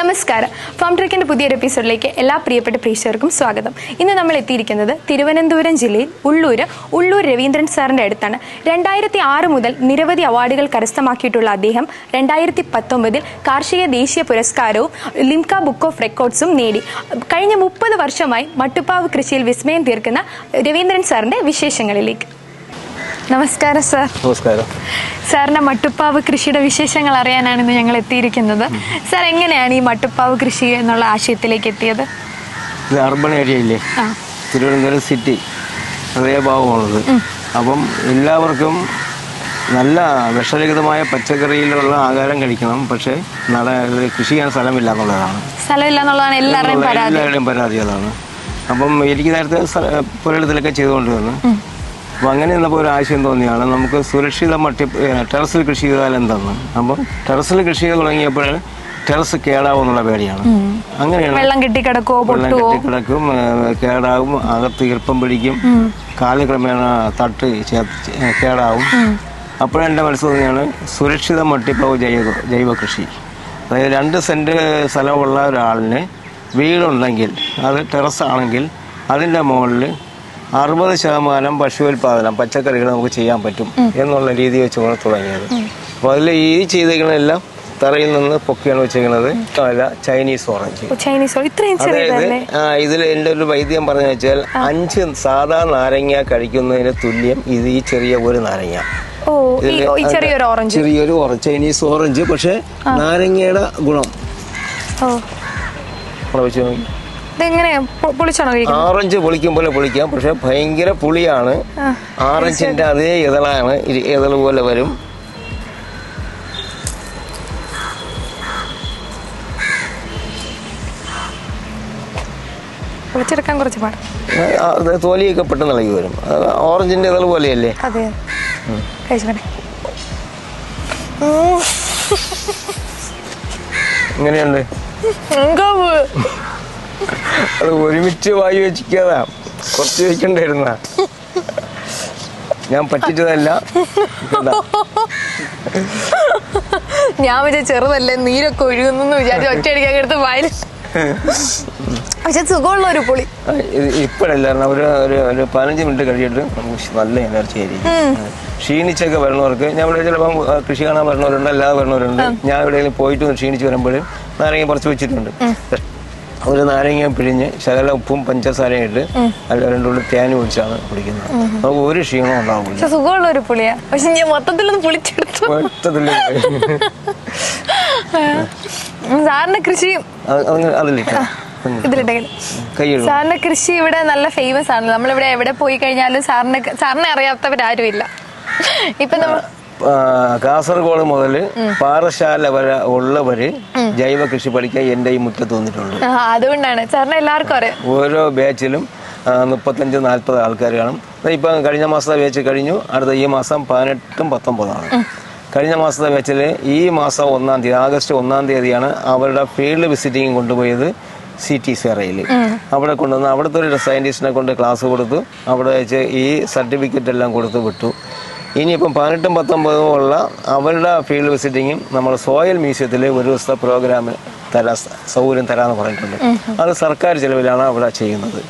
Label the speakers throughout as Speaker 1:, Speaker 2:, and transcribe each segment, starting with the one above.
Speaker 1: നമസ്കാരം. ഫാം ട്രക്കിന്റെ പുതിയൊരു എപ്പിസോഡിലേക്ക് എല്ലാ പ്രിയപ്പെട്ട പ്രേക്ഷകർക്കും സ്വാഗതം. ഇന്ന് നമ്മൾ എത്തിയിരിക്കുന്നത് തിരുവനന്തപുരം ജില്ലയിൽ ഉള്ളൂർ ഉള്ളൂർ രവീന്ദ്രൻ സാറിന്റെ അടുത്താണ്. രണ്ടായിരത്തി ആറ് മുതൽ നിരവധി അവാർഡുകൾ കരസ്ഥമാക്കിയിട്ടുള്ള അദ്ദേഹം രണ്ടായിരത്തി പത്തൊമ്പതിൽ കാർഷിക ദേശീയ പുരസ്കാരവും ലിംക ബുക്ക് ഓഫ് റെക്കോർഡ്സും നേടി. കഴിഞ്ഞ മുപ്പത് വർഷമായി മട്ടുപ്പാവ് കൃഷിയിൽ വിസ്മയം തീർക്കുന്ന രവീന്ദ്രൻ സാറിന്റെ വിശേഷങ്ങളിലേക്ക്. നമസ്കാരം സാർ.
Speaker 2: നമസ്കാരം.
Speaker 1: സാറിന്റെ മട്ടുപ്പാവ് കൃഷിയുടെ വിശേഷങ്ങൾ അറിയാനാണ് ഇന്ന് ഞങ്ങൾ എത്തിയിരിക്കുന്നത്. സാർ എങ്ങനെയാണ് ഈ മട്ടുപ്പാവ് കൃഷി എന്നുള്ള ആശയത്തിലേക്ക് എത്തിയത്?
Speaker 2: ഇത് ഏരിയയില്ലേ ഏരിയ ഇല്ലേ?
Speaker 1: ആ.
Speaker 2: തിരുവനന്തപുരം സിറ്റി. ഭാഗമാണുള്ളത്. അപ്പം എല്ലാവർക്കും നല്ല വിഷരഹിതമായ പച്ചക്കറിയിലുള്ള ആഹാരം കഴിക്കണം. പക്ഷേ നട കൃഷി ചെയ്യാൻ സ്ഥലമില്ല എന്നുള്ളതാണ്.
Speaker 1: സ്ഥലമില്ല എന്നുള്ളതാണ് എല്ലാവരുടെയും പരാതി.
Speaker 2: അതാണ്. അപ്പം എനിക്ക് നേരത്തെ പുരളത്തിലൊക്കെ പുരയിടത്തിലൊക്കെ ചെയ്തുകൊണ്ട് വന്നു അപ്പം അങ്ങനെ നിന്നപ്പോൾ ഒരു ആശയം തോന്നിയാണ്. നമുക്ക് സുരക്ഷിത മട്ടി ടെറസിൽ കൃഷി ചെയ്താൽ എന്തെന്ന്? അപ്പം ടെറസിൽ കൃഷി ചെയ്ത് തുടങ്ങിയപ്പോൾ ടെറസ് കേടാവും എന്നുള്ള പേടിയാണ്. അങ്ങനെയാണ്.
Speaker 1: വെള്ളം കെട്ടിക്കിടക്കോ
Speaker 2: വെള്ളം
Speaker 1: കിട്ടി
Speaker 2: കെട്ടിക്കിടക്കും കേടാവും അകത്ത് ഈർപ്പം പിടിക്കും കാലക്രമേണ തട്ട് കേടാവും. അപ്പോഴെന്റെ മനസ്സ് തോന്നിയാണ് സുരക്ഷിത മട്ടിപ്പാവ് ജൈവ ജൈവ കൃഷി. അതായത് രണ്ട് സെന്റ് സ്ഥലമുള്ള ഒരാളിന് വീടുണ്ടെങ്കിൽ അത് ടെറസ് ആണെങ്കിൽ അതിന്റെ മുകളിൽ അറുപത് ശതമാനം പശുവുൽപാദനം പച്ചക്കറികൾ നമുക്ക് ചെയ്യാൻ പറ്റും എന്നുള്ള രീതി വെച്ചുകൊണ്ട് തുടങ്ങിയത്. അപ്പോൾ അതിൽ ഈ ചെയ്തകളെല്ലാം തറയിൽ നിന്ന് പൊക്കിയാണ് വെച്ചിരിക്കുന്നത്. അല്ല ചൈനീസ് ഓറഞ്ച്.
Speaker 1: ചൈനീസോ
Speaker 2: അതായത് ഇതിൽ എന്റെ ഒരു വൈദ്യം പറഞ്ഞു വെച്ചാൽ അഞ്ച് സാധാ നാരങ്ങ കഴിക്കുന്നതിന് തുല്യം ഇത് ഈ ചെറിയ ഒരു നാരങ്ങ.
Speaker 1: ചെറിയൊരു ഓറഞ്ച്.
Speaker 2: ചെറിയൊരു ഓറഞ്ച് ചൈനീസ് ഓറഞ്ച് പക്ഷെ നാരങ്ങയുടെ ഗുണം. വെച്ച് നോക്കി ഓറഞ്ച് പൊളിക്കും പോലെ പൊളിക്കാം പക്ഷെ ഭയങ്കര പുളിയാണ്
Speaker 1: ആറഞ്ചിന്റെ
Speaker 2: ഓറഞ്ചിന്റെ അതേ ഇതളാണ് ഇതൾ പോലെ വരും
Speaker 1: പൊളിച്ചെടുക്കാൻ കുറച്ച്
Speaker 2: തോലിയൊക്കെ പെട്ടെന്ന് ഇളകി വരും ഓറഞ്ചിന്റെ ഇതൾ പോലെയല്ലേ
Speaker 1: അതെ
Speaker 2: ഇങ്ങനെയുണ്ട് അത് ഒരുമിച്ച് വായു വെച്ചിക്കാതാ കുറച്ച് വെക്കണ്ടായിരുന്ന. ഞാൻ പറ്റിച്ചതല്ല.
Speaker 1: ഞാൻ വിചാരിച്ച ചെറുതല്ലേ നീരൊക്കെ ഒഴുകുന്നു വിചാരിച്ചു ഒറ്റയടിക്കാൻ എടുത്ത് വായിൽ. പക്ഷെ സുഖമുള്ള ഒരു പുളി.
Speaker 2: ഇപ്പോഴല്ല ഒരു ഒരു ഒരു പതിനഞ്ച് മിനിറ്റ് കഴിയിട്ട് നല്ല എനർജി ആയിരിക്കും. ക്ഷീണിച്ചൊക്കെ വരണവർക്ക് ഞാൻ ഇവിടെ ചിലപ്പം കൃഷി കാണാൻ വരണവരുണ്ട് അല്ലാതെ വരണവരുണ്ട് ഞാൻ എവിടെയെങ്കിലും പോയിട്ട് ക്ഷീണിച്ച് വരുമ്പോഴും നാരങ്ങ കുറച്ച് വെച്ചിട്ടുണ്ട്. ഒരു നാരങ്ങ പിഴിഞ്ഞ് ശകല ഉപ്പും പഞ്ചസാരയും ഇട്ട് അല്ല രണ്ടുള്ളി തേനും ഒഴിച്ചാണ് കുടിക്കുന്നത്. നമുക്ക് ഒരു ക്ഷീണവും ഉണ്ടാവില്ല.
Speaker 1: പക്ഷെ സുഖമുള്ള ഒരു പുളിയാ. പക്ഷെ ഞാൻ മൊത്തത്തിലൊന്ന് പുളിച്ചെടുത്തു.
Speaker 2: മൊത്തത്തിൽ.
Speaker 1: സാറിന്റെ കൃഷി
Speaker 2: അതിലിട്ട്.
Speaker 1: സാറിന്റെ കൃഷി ഇവിടെ നല്ല ഫേമസ് ആണ് നമ്മളിവിടെ എവിടെ പോയി കഴിഞ്ഞാലും സാറിന് സാറിനെ അറിയാത്തവരാരും ഇല്ല ഇപ്പൊ നമ്മൾ
Speaker 2: കാസർഗോഡ് മുതൽ പാറശാല വരെ ഉള്ളവര് ജൈവ കൃഷി പഠിക്കാൻ എന്റെ ഈ മുറ്റത്ത് വന്നിട്ടുണ്ട്.
Speaker 1: അതുകൊണ്ടാണ്. സാറിന് എല്ലാവർക്കും അറിയാം.
Speaker 2: ഓരോ ബാച്ചിലും മുപ്പത്തഞ്ച് നാൽപ്പത് ആൾക്കാർ കാണും. ഇപ്പം കഴിഞ്ഞ മാസത്തെ ബാച്ച് കഴിഞ്ഞു. അടുത്ത ഈ മാസം പതിനെട്ടും പത്തൊമ്പതാണ്. കഴിഞ്ഞ മാസത്തെ ബാച്ചിൽ ഈ മാസം ഒന്നാം തീയതി ആഗസ്റ്റ് ഒന്നാം തീയതിയാണ് അവരുടെ ഫീൽഡ് വിസിറ്റിംഗ് കൊണ്ടുപോയത് സി ടി സെറയിൽ അവിടെ കൊണ്ടുവന്ന് അവിടുത്തെ ഒരു സയന്റിസ്റ്റിനെ കൊണ്ട് ക്ലാസ് കൊടുത്തു. അവിടെ വെച്ച് ഈ സർട്ടിഫിക്കറ്റ് എല്ലാം കൊടുത്ത് വിട്ടു. ഇനിയിപ്പം പതിനെട്ടും പത്തൊമ്പതും ഉള്ള അവരുടെ ഫീൽഡ് വിസിറ്റിങ്ങും നമ്മൾ സോയൽ മ്യൂസിയത്തിൽ ഒരു ദിവസത്തെ പ്രോഗ്രാം തരാ സൗകര്യം തരാമെന്ന് പറഞ്ഞിട്ടുണ്ട്. അത് സർക്കാർ ചെലവിലാണ് അവിടെ ചെയ്യുന്നത്.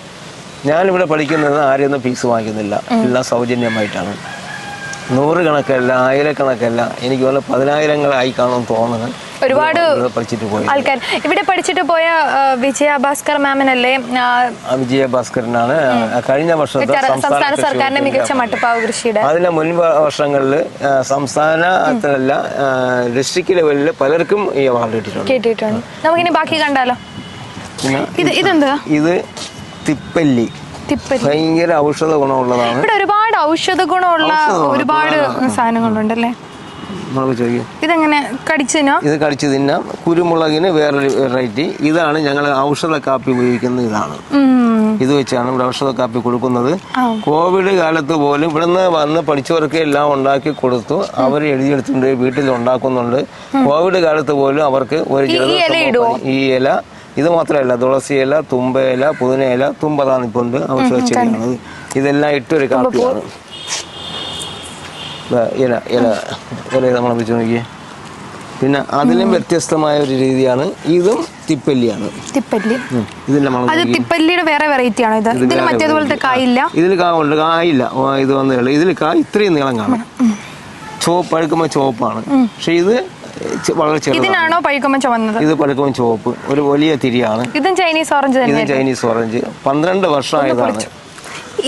Speaker 2: ഞാനിവിടെ പഠിക്കുന്നത് ആരെയൊന്നും ഫീസ് വാങ്ങിക്കുന്നില്ല. എല്ലാം സൗജന്യമായിട്ടാണ്. നൂറുകണക്കല്ല ആയിരക്കണക്കല്ല എനിക്ക് വല്ല പതിനായിരങ്ങളായി കാണുമെന്ന് തോന്നുന്നത്
Speaker 1: ഒരുപാട് ആൾക്കാർ. ഇവിടെ പഠിച്ചിട്ട് പോയ വിജയഭാസ്കർ വിജയ ഭാസ്കർ മാമിനല്ലേ
Speaker 2: വിജയ ഭാസ്കറിനാണ് കഴിഞ്ഞ
Speaker 1: വർഷം സംസ്ഥാന സർക്കാരിന്റെ മികച്ച മട്ടുപ്പാവ് കൃഷിയുടെ.
Speaker 2: അതിന്റെ മുൻ വർഷങ്ങളിൽ സംസ്ഥാനത്തിലല്ല ഡിസ്ട്രിക്ട് ലെവലിൽ പലർക്കും ഈ അവാർഡ് കിട്ടിയിട്ടുണ്ട്.
Speaker 1: കേട്ടിട്ടുണ്ട് നമുക്കിനി ബാക്കി കണ്ടാലോ? ഇത് ഇതെന്താ?
Speaker 2: ഇത് തിപ്പല്ലി. ഭയങ്കര ഔഷധ ഗുണമുള്ളതാണ്.
Speaker 1: ഇവിടെ ഒരുപാട് ഔഷധ ഗുണമുള്ള ഒരുപാട് സാധനങ്ങളുണ്ടല്ലേ?
Speaker 2: നമുക്ക് ചോദിക്കും.
Speaker 1: ഇതെങ്ങനെ കടിച്ചതിനോ
Speaker 2: ഇത് കടിച്ചു തിന്നാം കുരുമുളകിന് വേറൊരു വെറൈറ്റി. ഇതാണ് ഞങ്ങൾ ഔഷധ കാപ്പി ഉപയോഗിക്കുന്ന ഇതാണ്. ഇത് വെച്ചാണ് ഇവിടെ ഔഷധ കാപ്പി കൊടുക്കുന്നത്. കോവിഡ് കാലത്ത് പോലും ഇവിടുന്ന് വന്ന് പഠിച്ചവർക്ക് എല്ലാം ഉണ്ടാക്കി കൊടുത്തു. അവർ എഴുതിയെടുത്തുണ്ട് വീട്ടിൽ ഉണ്ടാക്കുന്നുണ്ട് കോവിഡ് കാലത്ത് പോലും അവർക്ക് ഒരു
Speaker 1: ഈ ഇല ഇടുവോ?
Speaker 2: ഈ ഇല ഇത് മാത്രമല്ല തുളസി ഇല തുമ്പ ഇല പുതിന ഇല തുമ്പതാണ് ഇപ്പോൾ ഉണ്ട്. ഔഷധ ചെടിയാണ് ഇതെല്ലാം ഇട്ടൊരു കാപ്പിയാണ്. ഇല ഇല ഇല നമ്മൾ വെച്ച് നോക്കിയേ. പിന്നെ അതിലും വ്യത്യസ്തമായ ഒരു രീതിയാണ് ഇതും തിപ്പല്ലിയാണ്.
Speaker 1: തിപ്പല്ലി.
Speaker 2: ഉം. ഇതിന്റെ മണം
Speaker 1: അത് തിപ്പല്ലിയുടെ വേറെ വെറൈറ്റി ആണോ ഇത്. ഇതിൽ മറ്റേതുപോലത്തെ കായില്ല
Speaker 2: ഇതിൽ കാ ഉണ്ട്. കായില്ല. ഇത് വന്നേ ഇതിൽ കാ ഇത്രയും നീളം കാണും. ചുവപ്പ് പഴുക്കുമ്പോൾ ചുവപ്പാണ്. പക്ഷെ ഇത് വളരെ
Speaker 1: ഇതിനാണോ പഴുക്കുമ്പോ ചുവന്നത്?
Speaker 2: ഇത് പഴുക്കുമ്പോൾ ചുവപ്പ്. ഒരു വലിയ തിരിയാണ്.
Speaker 1: ഇതും ചൈനീസ് ഓറഞ്ച്
Speaker 2: ഇത് ചൈനീസ് ഓറഞ്ച്. പന്ത്രണ്ട് വർഷമായതാണ്.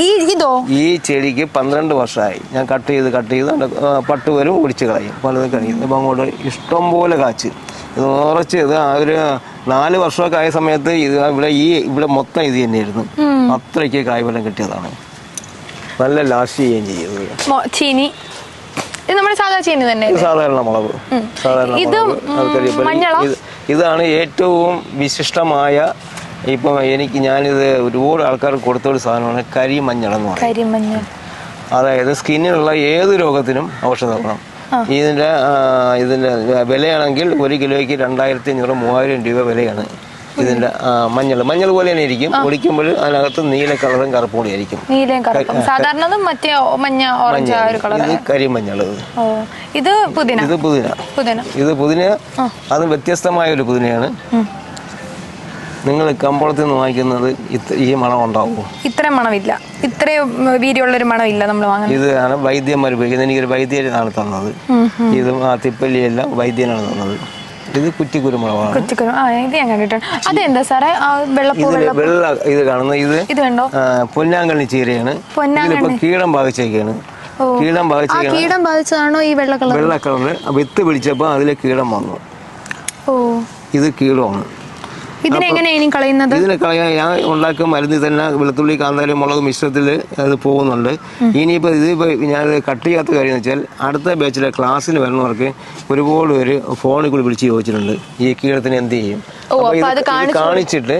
Speaker 1: ഈ ഇതോ?
Speaker 2: ഈ ചെടിക്ക് പന്ത്രണ്ട് വർഷമായി. ഞാൻ കട്ട് ചെയ്ത് കട്ട് ചെയ്ത് പട്ട് വരും ഒടിച്ച് കളയും. പലതും കഴിയും. ഇപ്പം അങ്ങോട്ട് ഇഷ്ടം പോലെ കാച്ച്. ഇത് നിറച്ച് ഇത് ആ ഒരു നാല് വർഷമൊക്കെ ആയ സമയത്ത് ഇത് ഇവിടെ ഈ ഇവിടെ മൊത്തം ഇത് തന്നെയായിരുന്നു. അത്രയ്ക്ക് കായ്ഫലം കിട്ടിയതാണ്. നല്ല ലാസ്റ്റ് ചെയ്യുകയും ചെയ്യുന്നത്
Speaker 1: ചീനി. ഇത് നമ്മുടെ സാധാ ചീനി തന്നെ
Speaker 2: സാധാരണ മുളക്. സാധാരണ ഇതാണ് ഏറ്റവും വിശിഷ്ടമായ ഇപ്പം എനിക്ക് ഞാനിത് ഒരുപാട് ആൾക്കാർക്ക് കൊടുത്ത ഒരു സാധനമാണ് കരിമഞ്ഞൾ എന്ന്
Speaker 1: പറയുന്നത്
Speaker 2: അതായത് സ്കിന്നിലുള്ള ഏത് രോഗത്തിനും ഔഷധം ഇതിന്റെ ഇതിന്റെ ഇതിന്റെ വിലയാണെങ്കിൽ ഒരു കിലോയ്ക്ക് രണ്ടായിരത്തി അഞ്ഞൂറ് മൂവായിരം രൂപ വിലയാണ് ഇതിന്റെ മഞ്ഞൾ. മഞ്ഞൾ പോലെ തന്നെ ഇരിക്കും ഒടിക്കുമ്പോൾ അതിനകത്ത് നീല കളറും കറുപ്പും കൂടി ആയിരിക്കും.
Speaker 1: സാധാരണ മറ്റേ മഞ്ഞ ഓറഞ്ച്
Speaker 2: ഇത് കരിമഞ്ഞൾ
Speaker 1: ഇത് പുതിന?
Speaker 2: ഇത് പുതിന. ഇത് പുതിന. അത് വ്യത്യസ്തമായ ഒരു പുതിനയാണ്. നിങ്ങൾ കമ്പോളത്തിൽ നിന്ന് വാങ്ങിക്കുന്നത് ഈ മണം ഉണ്ടാവും
Speaker 1: ഇത്രയും മണമില്ല. ഇത്രയും വീര്യമുള്ള ഒരു മണമില്ല നമ്മൾ വാങ്ങുന്നത്.
Speaker 2: ഇതാണ് വൈദ്യന്മാർ ഉപയോഗിക്കുന്നത് എനിക്കൊരു വൈദ്യനാണ് തന്നത്. ഇത് ആ തിപ്പല്ലിയെല്ലാം വൈദ്യനാണ് തന്നത്. ഇത്
Speaker 1: കുറ്റിക്കുരുമുളകാണ്. ഇത് ഞാൻ കണ്ടിട്ടുണ്ട്. അതെന്താ സാറേ? വെള്ളപ്പൂ വെള്ള
Speaker 2: ഇത് കാണുന്ന ഇത്
Speaker 1: ഇത് കണ്ടോ?
Speaker 2: പൊന്നാങ്കണ്ണി ചീരയാണ്. കീടം ബാധിച്ചേക്കാണ്. കീടം ബാധിച്ചേക്കാണ്.
Speaker 1: കീടം ബാധിച്ചതാണോ ഈ വെള്ള കളർ
Speaker 2: വെള്ള കളറ്. വിത്ത് പിടിച്ചപ്പോ അതിലെ കീടം വന്നു.
Speaker 1: ഓ.
Speaker 2: ഇത് കീടമാണ്.
Speaker 1: ഇതിനെങ്ങനെ ഇനി കളയുന്നത്?
Speaker 2: ഇതിനെ കളയാൻ ഞാൻ ഉണ്ടാക്കിയ മരുന്നിൽ തന്നെ വെളുത്തുള്ളി കാന്താരി മുളക് മിശ്രത്തിൽ അത് പോകുന്നുണ്ട്. ഇനിയിപ്പോൾ ഇതിപ്പോൾ ഞാൻ കട്ട് ചെയ്യാത്ത കാര്യം വെച്ചാൽ അടുത്ത ബാച്ചിലെ ക്ലാസ്സിന് വരുന്നവർക്ക് ഒരുപാട് പേര് ഫോണിൽ കൂടി വിളിച്ച് ചോദിച്ചിട്ടുണ്ട്. ഈ കീടത്തിന് എന്ത് ചെയ്യും? കാണിച്ചിട്ട്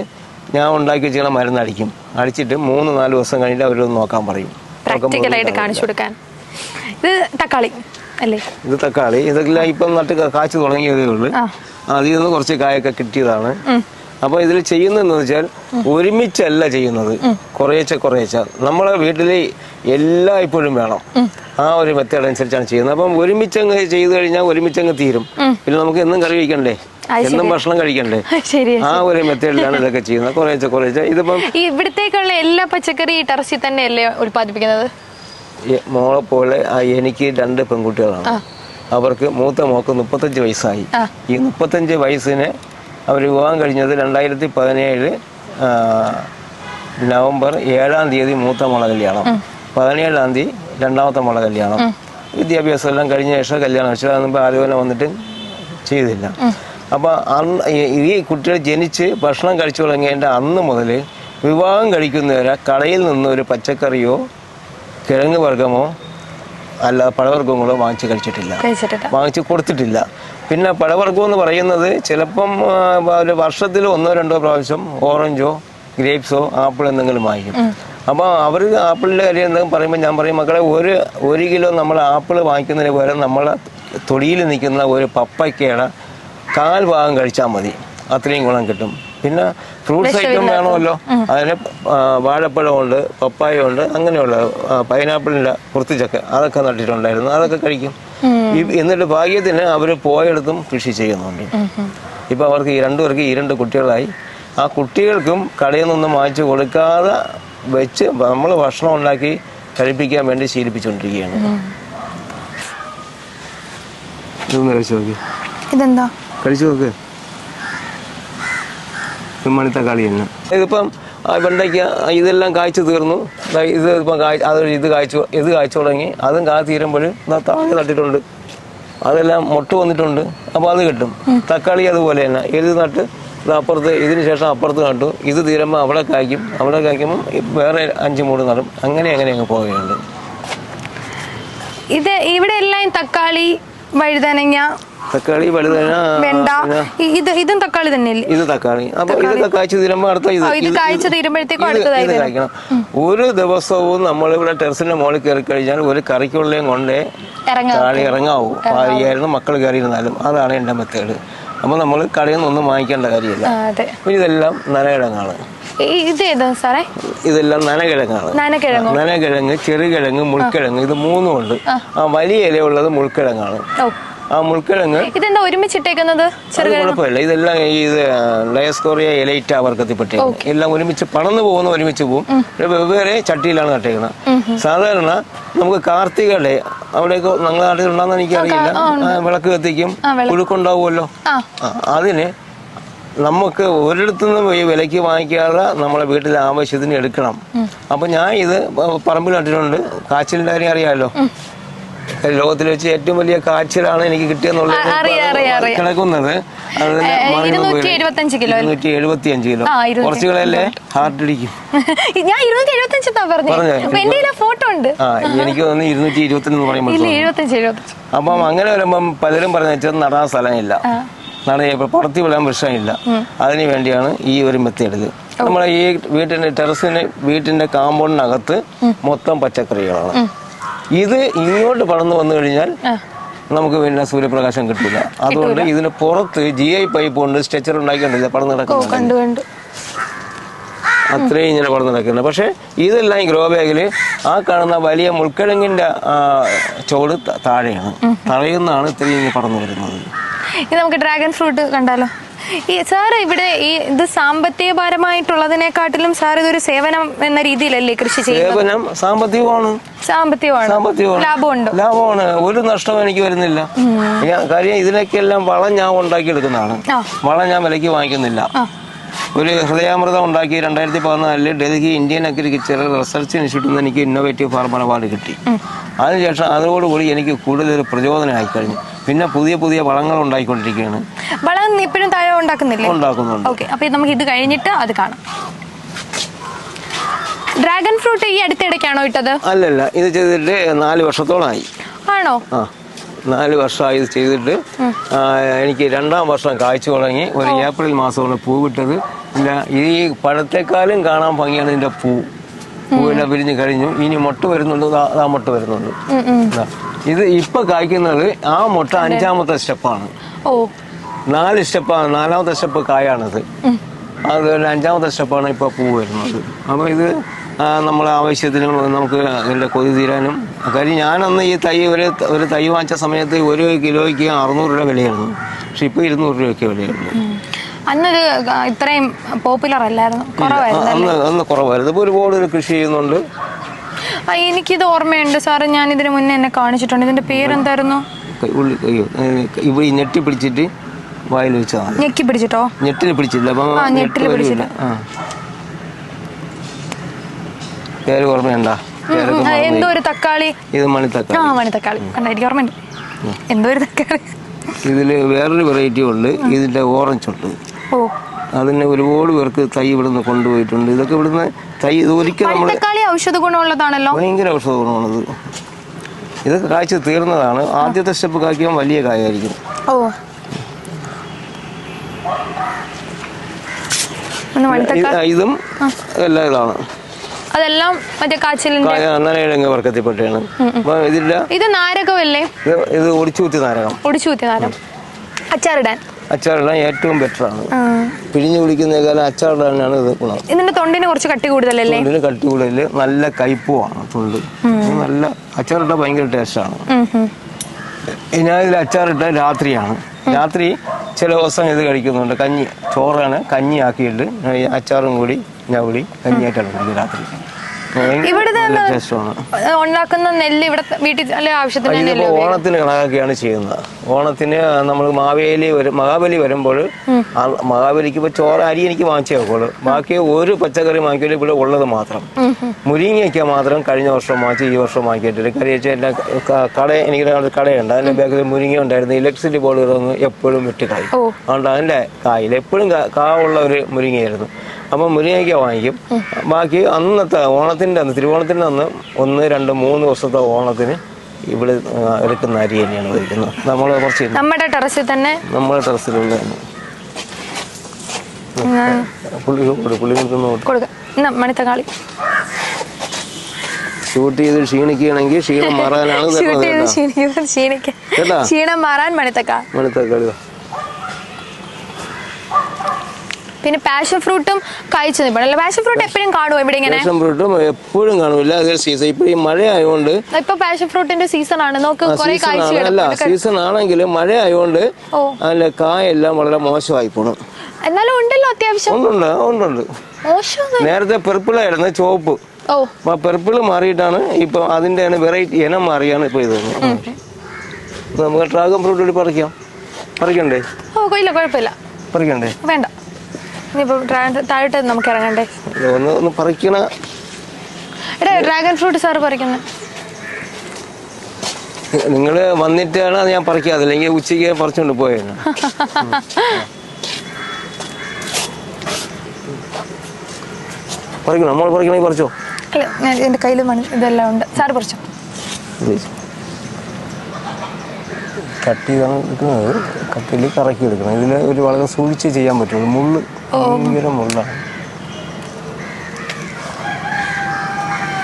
Speaker 2: ഞാൻ ഉണ്ടാക്കി വെച്ച മരുന്ന് അടിക്കും. അടിച്ചിട്ട് മൂന്ന് നാല് ദിവസം കഴിഞ്ഞിട്ട് അവരോട് നോക്കാൻ പറയും.
Speaker 1: പ്രാക്ടിക്കലായിട്ട് കാണിച്ചു കൊടുക്കാൻ. ഇത് തക്കാളി അല്ലേ?
Speaker 2: ഇത് തക്കാളി. ഇതെല്ലാം ഇപ്പം നട്ട് കാച്ചു തുടങ്ങിയതേ ഉള്ളൂ. അതിൽ നിന്ന് കുറച്ച് കായൊക്കെ കിട്ടിയതാണ്. അപ്പൊ ഇതിൽ ചെയ്യുന്നതെന്ന് വെച്ചാൽ ഒരുമിച്ചല്ല ചെയ്യുന്നത്. കുറേശ്ശെ കുറേശ്ശെ നമ്മളെ വീട്ടിൽ എല്ലാ ഇപ്പോഴും വേണം ആ ഒരു മെത്തേഡ് അനുസരിച്ചാണ് ചെയ്യുന്നത്. അപ്പം ഒരുമിച്ചങ്ങ് ചെയ്തു കഴിഞ്ഞാൽ ഒരുമിച്ചങ്ങ് തീരും. പിന്നെ നമുക്ക് എന്നും കറി കഴിക്കണ്ടേ? എന്നും ഭക്ഷണം കഴിക്കണ്ടേ? ആ ഒരു മെത്തേഡിലാണ് ഇതൊക്കെ ചെയ്യുന്നത്. കുറേശ്ശെ കുറേശ്ശെ ഇതിപ്പം
Speaker 1: ഇവിടത്തേക്കുള്ള എല്ലാ പച്ചക്കറി ടെറസിൽ തന്നെയല്ലേ ഉൽപ്പാദിപ്പിക്കുന്നത്?
Speaker 2: മോളെ പോലെ ആ എനിക്ക് രണ്ട് പെൺകുട്ടികളാണ്. അവർക്ക് മൂത്ത മോക്ക് മുപ്പത്തഞ്ച് വയസ്സായി. ഈ മുപ്പത്തഞ്ച് വയസ്സിന് അവർ വിവാഹം കഴിഞ്ഞത് രണ്ടായിരത്തി പതിനേഴ് നവംബർ ഏഴാം തീയതി മൂത്ത മുള കല്യാണം. പതിനേഴാം തീയതി രണ്ടാമത്തെ മുള കല്യാണം. വിദ്യാഭ്യാസം എല്ലാം കഴിഞ്ഞ ശേഷം കല്യാണം. പക്ഷേ അതൊന്നും ആലോചന വന്നിട്ട് ചെയ്തില്ല. അപ്പോൾ അന്ന് ഈ- കുട്ടികൾ ജനിച്ച് ഭക്ഷണം കഴിച്ചു തുടങ്ങിയതിന്റെ അന്ന് മുതൽ വിവാഹം കഴിക്കുന്നവരെ കടയിൽ നിന്ന് ഒരു പച്ചക്കറിയോ കിഴങ്ങ് വർഗമോ അല്ല പഴവർഗങ്ങളോ വാങ്ങിച്ച് കഴിച്ചിട്ടില്ല. വാങ്ങിച്ച് കൊടുത്തിട്ടില്ല. പിന്നെ പഴവർഗം എന്ന് പറയുന്നത് ചിലപ്പം ഒരു വർഷത്തിൽ ഒന്നോ രണ്ടോ പ്രാവശ്യം ഓറഞ്ചോ ഗ്രേപ്സോ ആപ്പിൾ എന്തെങ്കിലും വാങ്ങിക്കും. അപ്പോൾ അവർ ആപ്പിളിന്റെ കാര്യം എന്തെങ്കിലും പറയുമ്പോൾ ഞാൻ പറയും മക്കളെ ഒരു ഒരു കിലോ നമ്മൾ ആപ്പിൾ വാങ്ങിക്കുന്നതിന് പകരം നമ്മൾ തൊടിയിൽ നിൽക്കുന്ന ഒരു പപ്പയ്ക്കയുടെ കാൽ ഭാഗം കഴിച്ചാൽ മതി. അത്രയും ഗുണം കിട്ടും. പിന്നെ ഫ്രൂട്ട്സ് ഐറ്റം വേണമല്ലോ. അതിന് വാഴപ്പഴം വാഴപ്പഴമുണ്ട് പപ്പായ ഉണ്ട് അങ്ങനെയുള്ള പൈനാപ്പിളിന്റെ കുർത്തിച്ചൊക്കെ അതൊക്കെ നട്ടിട്ടുണ്ടായിരുന്നു. അതൊക്കെ കഴിക്കും. എന്നിട്ട് ഭാഗ്യത്തിന് അവർ പോയടത്തും കൃഷി ചെയ്യുന്നുണ്ട് ഇപ്പൊ അവർക്ക് ഈ രണ്ടുപേർക്ക് ഈ രണ്ട് കുട്ടികളായി. ആ കുട്ടികൾക്കും കടയിൽ നിന്നും വാങ്ങിച്ചു കൊടുക്കാതെ വെച്ച് നമ്മൾ ഭക്ഷണം ഉണ്ടാക്കി കഴിപ്പിക്കാൻ വേണ്ടി ശീലിപ്പിച്ചുകൊണ്ടിരിക്കുകയാണ്.
Speaker 1: ഇതെന്താ?
Speaker 2: കഴിച്ചു നോക്ക്. മണി തക്കാളി തന്നെ. ഇതിപ്പം ആ വെണ്ടയ്ക്ക ഇതെല്ലാം കായ്ച്ചു തീർന്നു. ഇത് ഇപ്പം കായ് അത് ഇത് കായ്ച്ചു ഇത് കായ്ച്ചു തുടങ്ങി. അതും കാ തീരുമ്പോൾ താഴെ നട്ടിട്ടുണ്ട് അതെല്ലാം മുട്ട വന്നിട്ടുണ്ട്. അപ്പോൾ അത് കിട്ടും. തക്കാളി അതുപോലെ തന്നെ. ഇത് നട്ട് ഇത് അപ്പുറത്ത് ഇതിന് ശേഷം അപ്പുറത്ത് നട്ടു. ഇത് തീരുമ്പോൾ അവിടെ കായ്ക്കും. അവിടെ കായ്ക്കുമ്പോൾ വേറെ അഞ്ച് മൂട് നടും. അങ്ങനെ അങ്ങനെ അങ്ങ് പോവുകയുണ്ട്.
Speaker 1: ഇത് ഇവിടെ എല്ലാം തക്കാളി വഴുതനങ്ങ
Speaker 2: തക്കാളി വലുതന
Speaker 1: വെണ്ട. ഇത് ഇതും തക്കാളി തന്നെയല്ലേ?
Speaker 2: ഇത് തക്കാളി. അപ്പൊ ഇതൊക്കെ കാഴ്ച തീരുമ്പോ അടുത്ത ഇത്
Speaker 1: ഇത് കായ്ച്ചു തീരുമ്പോഴത്തേക്കും അടുത്തതായി
Speaker 2: ഇത് കായ്ക്കണം. ഒരു ദിവസവും നമ്മൾ ഇവിടെ ടെറസിന്റെ മുകളിൽ കയറി കഴിഞ്ഞാൽ ഒരു കറിക്കുള്ളയും കൊണ്ടേ
Speaker 1: താളി
Speaker 2: താഴെ ഇറങ്ങാവൂ. ഭാര്യയായിരുന്നു മക്കൾ കയറിയിരുന്നാലും. അതാണ് എന്റെ മെത്തേഡ്. അപ്പൊ നമ്മൾ കടയിൽ നിന്നൊന്നും വാങ്ങിക്കേണ്ട കാര്യമില്ല. ഇതെല്ലാം
Speaker 1: ഏതാ സാറേ?
Speaker 2: ഇതെല്ലാം നനകിഴങ്ങാണ്. നനകിഴങ്ങ്? ചെറുകിഴങ്ങ് മുൾക്കിഴങ്ങ് ഇത് മൂന്നും ഉണ്ട്. ആ. വലിയ ഇലയുള്ളത് മുൾക്കിഴങ്ങാണ്. ആ മുൾക്കിഴങ്ങ്.
Speaker 1: ഇതെന്താ ഒരുമിച്ചിട്ടേക്കുന്നത്?
Speaker 2: കുഴപ്പമില്ല. ഇതെല്ലാം ഈ ഇത് ലയസ്കോറിയ എലൈറ്റ വർഗത്തിൽപ്പെട്ട എല്ലാം ഒരുമിച്ച് പടന്നു പോകുന്ന ഒരുമിച്ച് പോകും വെവ്വേറെ ചട്ടിയിലാണ് നട്ടേക്കുന്നത്. സാധാരണ നമുക്ക് കാർത്തികയുടെ അവിടെയൊക്കെ ഞങ്ങളുടെ നാട്ടിൽ ഉണ്ടാകുന്ന എനിക്കറിയില്ല. അറിയില്ല വിളക്ക് കത്തിക്കും. പുഴുക്കുണ്ടാവുമല്ലോ.
Speaker 1: ആ,
Speaker 2: അതിന് നമുക്ക് ഒരിടത്തുനിന്നും ഈ വിലയ്ക്ക് വാങ്ങിക്കാതെ നമ്മളെ വീട്ടിലെ ആവശ്യത്തിന് എടുക്കണം. അപ്പൊ ഞാൻ ഇത് പറമ്പിൽ നട്ടിട്ടുണ്ട്. കാച്ചിലിന്റെ കാര്യം അറിയാമല്ലോ. ലോകത്തിൽ വെച്ച് ഏറ്റവും വലിയ കാഴ്ചയിലാണ് എനിക്ക് കിട്ടിയെന്നുള്ളത്. കിടക്കുന്നത്.
Speaker 1: ഇരുന്നൂറ്റി കിലോ
Speaker 2: എഴുപത്തി അഞ്ച് കുറച്ചുകളല്ലേ ഹാർട്ട് ഇടിക്കും
Speaker 1: ഞാൻ ഇരുന്നൂറ്റി പറഞ്ഞോ? ഫോട്ടോ ഉണ്ട്.
Speaker 2: എനിക്ക് തോന്നുന്നു ഇരുന്നൂറ്റി ഇരുപത്തി എന്ന് പറയുമ്പോൾ
Speaker 1: ഇല്ല എഴുപത്തഞ്ച് എഴുപത്തഞ്ച്
Speaker 2: അപ്പം അങ്ങനെ വരുമ്പം പലരും പറഞ്ഞു വെച്ചാൽ നടാൻ സ്ഥലമില്ല. നട പുറത്തി പുറത്ത് വിടാൻ വിഷയമില്ല അതിന് വേണ്ടിയാണ് ഈ ഒരു മെത്തേഡ്. നമ്മളെ ഈ വീട്ടിന്റെ ടെറസിന് വീട്ടിന്റെ കാമ്പൗണ്ടിനകത്ത് മൊത്തം പച്ചക്കറികളാണ്. ഇത് ഇങ്ങോട്ട് പടർന്നു വന്നു കഴിഞ്ഞാൽ നമുക്ക് പിന്നെ സൂര്യപ്രകാശം കിട്ടില്ല അതുകൊണ്ട് ഇതിന് പുറത്ത് ജി ഐ പൈപ്പ് കൊണ്ട് സ്ട്രെച്ചർ ഉണ്ടാക്കിയിട്ടുണ്ട്. പടർന്നു
Speaker 1: നടക്കും
Speaker 2: അത്രയും ഇങ്ങനെ പടർന്നു നടക്കുന്നുണ്ട് പക്ഷേ ഇതെല്ലാം ഈ ഗ്രോ ബാഗിൽ ആ കാണുന്ന വലിയ മുൾക്കിഴങ്ങിന്റെ ചോട് താഴെയാണ്. തറയുന്നാണ് ഇത്രയും ഇങ്ങനെ പടർന്നു വരുന്നത്.
Speaker 1: നമുക്ക് ഡ്രാഗൺ ഫ്രൂട്ട് കണ്ടാലോ? ഈ സാർ ഇവിടെ ഈ ഇത് സാമ്പത്തികപരമായിട്ടുള്ളതിനെക്കാട്ടിലും സാർ ഇതൊരു സേവനം എന്ന രീതിയിലല്ലേ കൃഷി ചെയ്യുന്നത്?
Speaker 2: സേവനം സാമ്പത്തികമാണ്.
Speaker 1: സാമ്പത്തികമാണ്.
Speaker 2: സാമ്പത്തികമാണ്.
Speaker 1: ലാഭമുണ്ട്?
Speaker 2: ലാഭമാണ്. ഒരു നഷ്ടവും എനിക്ക് വരുന്നില്ല. ഞാൻ- കാര്യം ഇതിനൊക്കെല്ലാം വളം ഞാൻ ഉണ്ടാക്കിയെടുക്കുന്നതാണ്.
Speaker 1: ആ.
Speaker 2: വളം ഞാൻ വിലയ്ക്ക് വാങ്ങിക്കുന്നില്ല. ഒരു ഹൃദയാമൃതം ഉണ്ടാക്കി രണ്ടായിരത്തി പതിനാലിൽ ഡൽഹി ഇന്ത്യൻ അഗ്രികൾച്ചർ റിസർച്ച് ഇൻസ്റ്റിറ്റ്യൂട്ടിൽ നിന്ന് എനിക്ക് ഇന്നോവേറ്റീവ് ഫാർമർ അവാർഡ് കിട്ടി. അതിനുശേഷം അതോടുകൂടി എനിക്ക് കൂടുതൽ പ്രചോദനമായി കഴിഞ്ഞു പിന്നെ പുതിയ പുതിയ വളങ്ങൾ ഉണ്ടായിക്കൊണ്ടിരിക്കുകയാണ്.
Speaker 1: വളം ഇപ്പോഴും താഴെ ഉണ്ടാക്കുന്നില്ലേ?
Speaker 2: ഉണ്ടാക്കുന്നുണ്ട്.
Speaker 1: ഓക്കെ അപ്പൊ നമുക്ക് ഇത് കഴിഞ്ഞിട്ട് അത് കാണാം. ഡ്രാഗൺ ഫ്രൂട്ട് ഈ അടുത്തിടയ്ക്കാണോ ഇട്ടത്?
Speaker 2: അല്ലല്ല ഇത് ചെയ്തിട്ട് നാല് വർഷത്തോളമായി.
Speaker 1: ആണോ?
Speaker 2: ആ നാല് വർഷമായി ഇത് ചെയ്തിട്ട്. എനിക്ക് രണ്ടാം വർഷം കായ്ച്ചു തുടങ്ങി. ഒരു ഏപ്രിൽ മാസമാണ് പൂവിട്ടത്. ഈ പഴത്തെക്കാളും കാണാൻ ഭംഗിയാണ് ഇതിന്റെ പൂ. പൂവിനെ വിരിഞ്ഞ് കഴിഞ്ഞു. ഇനി മുട്ട വരുന്നുണ്ട്. ആ മുട്ട വരുന്നുണ്ട്. ഇത് ഇപ്പൊ കായ്ക്കുന്നത് ആ മുട്ട അഞ്ചാമത്തെ സ്റ്റെപ്പാണ്. നാല് സ്റ്റെപ്പാണ്. നാലാമത്തെ സ്റ്റെപ്പ് കായാണിത്. അത് ഒരു അഞ്ചാമത്തെ സ്റ്റെപ്പാണ് ഇപ്പോൾ പൂ വരുന്നത്. അപ്പോൾ ഇത് നമ്മളെ ആവശ്യത്തിന് നമുക്ക് ഇതിന്റെ കൊതി തീരാനും. കാര്യം ഞാനന്ന് ഈ തൈ ഒരു ഒരു തൈ വാങ്ങിച്ച സമയത്ത് ഒരു കിലോയ്ക്ക് അറുന്നൂറ് രൂപ വിലയായിരുന്നു. പക്ഷെ ഇപ്പോൾ ഇരുന്നൂറ് രൂപയ്ക്ക് വിലയായിരുന്നു.
Speaker 1: അന്നത് ഇത്രയും പോപ്പുലർ അല്ലായിരുന്നു. കുറവായിരുന്നു
Speaker 2: അന്ന് കുറവായിരുന്നു. ഇപ്പോൾ ഒരുപാട് ഒരു കൃഷി ചെയ്യുന്നുണ്ട്.
Speaker 1: എനിക്കിത് ഓർമ്മയുണ്ട് സാറ്. ഞാൻ ഇതിന് മുന്നേ എന്നെ കാണിച്ചിട്ടുണ്ട്. ഇതിന്റെ പേരെന്തായിരുന്നു?
Speaker 2: ഇവിടെ ഞെട്ടി പിടിച്ചിട്ട് വായിൽ വെച്ചതാണ്.
Speaker 1: ഞെക്കി പിടിച്ചിട്ടോ?
Speaker 2: ഞെട്ടിൽ പിടിച്ചില്ല. അപ്പം
Speaker 1: ആ, ഞെട്ടിൽ
Speaker 2: ഞെട്ട് വരില്ല.
Speaker 1: പിടിച്ചില്ല.
Speaker 2: പേര് ഓർമ്മയുണ്ടോ?
Speaker 1: എന്തോ ഒരു തക്കാളി?
Speaker 2: ഇത് മണിത്തക്കാളി
Speaker 1: ആ മണി തക്കാളി. കണ്ട എനിക്ക് ഓർമ്മയുണ്ട്. എന്തോ ഒരു തക്കാളി?
Speaker 2: ഇതിൽ വേറൊരു വെറൈറ്റി ഉണ്ട്. ഇതിന്റെ ഓറഞ്ച് ഉണ്ട്. അതിന് ഒരുപാട് പേർക്ക് തൈ ഇവിടുന്ന് കൊണ്ടുപോയിട്ടുണ്ട്. ഇതൊക്കെ ഇവിടുന്ന് തൈ ഇത് ഒരിക്കൽ നമ്മൾ
Speaker 1: ഔഷധ ഗുണമുള്ളതാണല്ലോ?
Speaker 2: ഭയങ്കര ഔഷധ ഗുണമാണത്. ഇതൊക്കെ കാഴ്ച തീർന്നതാണ്. ആദ്യത്തെ സ്റ്റെപ്പ് കായ്ക്കുമ്പോൾ വലിയ കായായിരിക്കും.
Speaker 1: ഓ.
Speaker 2: ഇതും എല്ലാ ഇതാണ്.
Speaker 1: അതെല്ലാം മറ്റേ കാച്ചിലിന്റെ
Speaker 2: നനയിഴങ്ങ വർക്കത്തിൽപ്പെട്ടാണ് ഇതിന്റെ
Speaker 1: ഇത് നാരകമല്ലേ?
Speaker 2: ഇത് ഒടിച്ചുകൂത്തി നാരകം.
Speaker 1: ഒടിച്ചൂത്തി നാരകം അച്ചാറിടാൻ.
Speaker 2: അച്ചാറിടാൻ ഏറ്റവും
Speaker 1: ബെറ്ററാണ്.
Speaker 2: പിഴിഞ്ഞു കുടിക്കുന്നേക്കാളും അച്ചാറിടാനാണ് ഇത് ഗുണം.
Speaker 1: ഇതിന്റെ തൊണ്ടിന് കുറച്ച് കട്ടി കൂടുതലല്ലേ?
Speaker 2: തൊണ്ടിന് കട്ടി കൂടുതൽ നല്ല കയ്പുമാണ് തൊണ്ട്. നല്ല അച്ചാറിട്ട ഭയങ്കര ടേസ്റ്റാണ്. ഞാൻ ഇതിൽ അച്ചാറിട്ട രാത്രിയാണ്. രാത്രി ചില ദിവസം ഇത് കഴിക്കുന്നുണ്ട്. കഞ്ഞി ചോറാണ് കഞ്ഞി ആക്കിയിട്ട് അച്ചാറും കൂടി ഞവടി കഞ്ഞിയായിട്ടാണ് കുടിക്കുക രാത്രി.
Speaker 1: ഇവിടുത്തെ ഉണ്ടാക്കുന്ന നെല്ല് ഇവിടെ വീട്ടിൽ അല്ലെ ആവശ്യത്തിന്
Speaker 2: നെല്ല് ഓണത്തിന് കണക്കാക്കിയാണ് ചെയ്യുന്നത്. ഓണത്തിന് നമ്മൾ മാവേലി വരും മഹാബലി വരുമ്പോൾ മഹാബലിക്ക് ഇപ്പൊ ചോറ അരി എനിക്ക് വാങ്ങിച്ചേ വെക്കുള്ളൂ. ബാക്കി ഒരു പച്ചക്കറി വാങ്ങിക്കലും ഇവിടെ ഉള്ളത് മാത്രം. മുരിങ്ങയ്ക്ക മാത്രം കഴിഞ്ഞ വർഷം വാങ്ങിച്ച് ഈ വർഷം വാങ്ങിയിട്ടില്ല കറി വെച്ചാൽ എന്റെ കട എനിക്ക് കടയുണ്ട്. അതിന്റെ ബാക്കിൽ മുരിങ്ങ ഉണ്ടായിരുന്നു. ഇലക്ട്രിസിറ്റി ബോർഡ് ഇതൊന്നും എപ്പോഴും വിട്ട്
Speaker 1: കായ്
Speaker 2: അതുകൊണ്ട് അതിന്റെ കായിൽ എപ്പോഴും കാ ഉള്ള ഒരു മുരിങ്ങയായിരുന്നു. അപ്പം മുരിങ്ങയ്ക്ക വാങ്ങിക്കും. ബാക്കി അന്നത്തെ ഓണത്തിന്റെ അന്ന് തിരുവോണത്തിന്റെ അന്ന് ഒന്ന് രണ്ട് മൂന്ന് ദിവസത്തെ ഓണത്തിന് ഇവിടെ എടുക്കുന്ന അരി തന്നെയാണ് ഉപയോഗിക്കുന്നത്. നമ്മൾ കുറച്ച്
Speaker 1: നമ്മുടെ ടെറസിൽ തന്നെ?
Speaker 2: നമ്മുടെ ടെറസിലുള്ള
Speaker 1: മണിത്തക്കാളി.
Speaker 2: ഷൂട്ട് ചെയ്ത് ക്ഷീണിക്കുകയാണെങ്കിൽ ക്ഷീണം മാറാനാണ്?
Speaker 1: ക്ഷീണം മാറാൻ മണിത്തക്കാളി
Speaker 2: മണിത്തക്കാളി ഇതാ.
Speaker 1: പിന്നെ പാഷൻ ഫ്രൂട്ടും കഴിച്ചു നിൽപ്പുണ്ടല്ലോ പാഷൻ ഫ്രൂട്ട് എപ്പോഴും കാണുമോ ഇവിടെ ഇങ്ങനെ?
Speaker 2: പാഷൻ ഫ്രൂട്ടും എപ്പോഴും കാണില്ല സീസൺ ഇപ്പൊ ഈ മഴ ആയതുകൊണ്ട്
Speaker 1: ഇപ്പൊ പാഷൻ ഫ്രൂട്ടിന്റെ സീസൺ ആണ്. നോക്ക് കുറെ
Speaker 2: അല്ല സീസൺ ആണെങ്കിലും മഴ ആയതുകൊണ്ട്. അതിന്റെ കായെല്ലാം വളരെ മോശമായി പോണു.
Speaker 1: എന്നാലും ഉണ്ടല്ലോ അത്യാവശ്യം.
Speaker 2: ഉണ്ട്
Speaker 1: മോശം
Speaker 2: നേരത്തെ പെർപ്പിളായിരുന്നു ചുവപ്പ്. അപ്പൊ പെർപ്പിൾ മാറിയിട്ടാണ് ഇപ്പൊ അതിന്റെ വെറൈറ്റി ഇനം മാറിയാണ് ഇപ്പൊ ഇത്. നമുക്ക് ഡ്രാഗൺ ഫ്രൂട്ട് പറിക്കാം. പറിക്കണ്ടേ?
Speaker 1: ഓ കുഴപ്പമില്ല
Speaker 2: പറിക്കണ്ടേ?
Speaker 1: വേണ്ട. ഇനിയിപ്പോ താഴോട്ട് നമുക്ക് ഇറങ്ങണ്ടേ?
Speaker 2: ഒന്ന് ഒന്ന് പറിക്കണ.
Speaker 1: എടാ ഡ്രാഗൺ ഫ്രൂട്ട് സാർ പറിക്കുന്നത്
Speaker 2: നിങ്ങൾ വന്നിട്ടാണ് അത് ഞാൻ പറിക്കാതെ അല്ലെങ്കിൽ ഉച്ചയ്ക്ക് പറിച്ചുകൊണ്ട് പോയേനെ. പറിക്കണം? നമ്മൾ പറിക്കണമെങ്കിൽ പറിച്ചോ?
Speaker 1: അല്ല ഞാൻ എന്റെ കയ്യിൽ മണി ഇതെല്ലാം ഉണ്ട്. സാറ് പറിച്ചോ?
Speaker 2: കട്ട് ചെയ്താണ് എടുക്കുന്നത്. കട്ടിൽ കറക്കി എടുക്കണം. ഇതിൽ ഒരു വളരെ സൂക്ഷിച്ച് ചെയ്യാൻ പറ്റുള്ളൂ. മുള്ള്. ഭയങ്കര മുള്ളാണ്